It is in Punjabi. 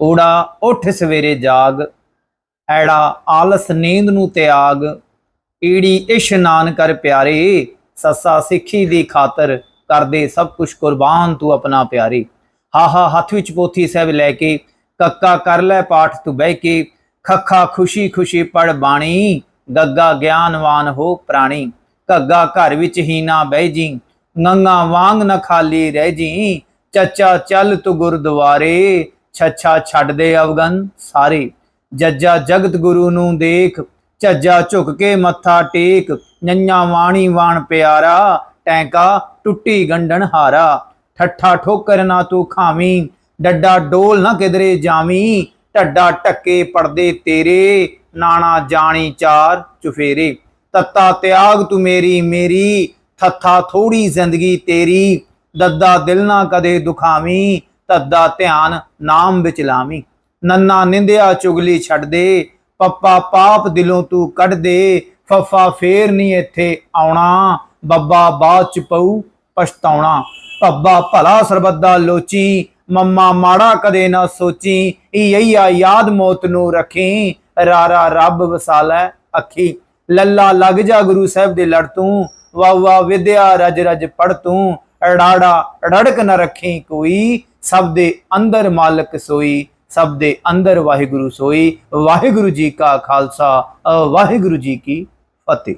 ਓੜਾ ਉੱਠ ਸਵੇਰੇ ਜਾਗ, ਐੜਾ ਆਲਸ ਨੀਂਦ ਨੂੰ ਤਿਆਗ ਈੜੀ ਇਸ਼ਨਾਨ ਕਰ ਪਿਆਰੇ, ਸੱਸਾ ਸਿੱਖੀ ਦੀ ਖਾਤਰ ਕਰਦੇ ਸਭ ਕੁਝ ਕੁਰਬਾਨ ਤੂੰ ਆਪਣਾ ਪਿਆਰੇ। ਹਾਹਾ, ਹੱਥ ਵਿੱਚ ਪੋਥੀ ਸਹਿਬ ਲੈ ਕੇ, ਕੱਕਾ ਕਰ ਲੈ ਪਾਠ ਤੂੰ ਬਹਿ ਕੇ, ਖੱਖਾ ਖੁਸ਼ੀ ਖੁਸ਼ੀ ਪੜ ਬਾਣੀ, ਗੱਗਾ ਗਿਆਨਵਾਨ ਹੋ ਪ੍ਰਾਣੀ। ਘੱਗਾ ਘਰ ਵਿੱਚ ਹੀ ਨਾ ਬਹਿ ਜੀ, ਨੰਗਾ ਵਾਂਗ ਨਾ ਖਾਲੀ ਰਹਿ ਜੀ, ਚੱਚਾ ਚੱਲ ਤੂੰ ਗੁਰਦੁਆਰੇ ਛੱਛਾ ਛੱਡ ਦੇ ਅਵਗਨ ਸਾਰੇ। ਜੱਜਾ ਜਗਤ ਗੁਰੂ ਨੂੰ ਦੇਖ, ਝੱਜਾ ਝੁਕ ਕੇ ਮੱਥਾ ਟੇਕ। ਨੰਨਾ ਵਾਣੀ ਵਾਣ ਪਿਆਰਾ, ਟੈਂਕਾ ਟੁੱਟੀ ਗੰਢਣ ਹਾਰਾ। ਠੱਠਾ ਠੋਕਰ ਨਾ ਤੂੰ ਖਾਵੀਂ, ਡੱਡਾ ਡੋਲ ਨਾ ਕਿਧਰੇ ਜਾਵੀਂ। ਢੱਡਾ ਟੱਕੇ ਪੜਦੇ ਤੇਰੇ, ਨਾਣਾ ਜਾਣੀ ਚਾਰ ਚੁਫੇਰੇ। ਤੱਤਾ ਤਿਆਗ ਤੂੰ ਮੇਰੀ ਮੇਰੀ, ਥੱਥਾ ਥੋੜੀ ਜ਼ਿੰਦਗੀ ਤੇਰੀ। ਦੱਦਾ ਦਿਲ ਨਾ ਕਦੇ ਦੁਖਾਵੀਂ ਤੱਦਾ ਧਿਆਨ ਨਾਮ ਵਿੱਚ ਲਾਵੀਂ। ਨੰਨਾ ਨਿੰਦਿਆ ਚੁਗਲੀ ਛੱਡ ਦੇ। ਪੱਪਾ ਪਾਪ ਦਿਲੋਂ ਤੂੰ ਕੱਢ ਦੇ। ਫੱਫਾ ਫੇਰ ਨਹੀਂ ਇੱਥੇ ਆਉਣਾ। ਬੱਬਾ ਬਾਅਦ ਚ ਪਊ ਪਛਤਾਉਣਾ। ਭੱਬਾ ਭਲਾ ਸਰਬੱਦਾ ਲੋਚੀ। ਮੰਮਾ ਮਾੜਾ ਕਦੇ ਨਾ ਸੋਚੀ। ਇਯਈਆ ਯਾਦ ਮੌਤ ਨੂੰ ਰੱਖੀ। ਰਾਰਾ ਰੱਬ ਵਸਾਲੈ ਅੱਖੀ। ਲੱਲਾ ਲੱਗ ਜਾ ਗੁਰੂ ਸਾਹਿਬ ਦੇ ਲੜ ਤੂੰ। ਵਾ ਵਾ ਵਿਦਿਆ ਰਜ ਰਜ ਪੜ ਤੂੰ। ਅੜਾੜਾ, ਅੜੜਕ ਨਾ ਰੱਖੀ ਕੋਈ, ਸਭ ਦੇ ਅੰਦਰ ਮਾਲਕ ਸੋਈ, ਸਭ ਦੇ ਅੰਦਰ ਵਾਹਿਗੁਰੂ ਸੋਈ। ਵਾਹਿਗੁਰੂ ਜੀ ਕਾ ਖਾਲਸਾ ਵਾਹਿਗੁਰੂ ਜੀ ਕੀ ਫਤਿਹ।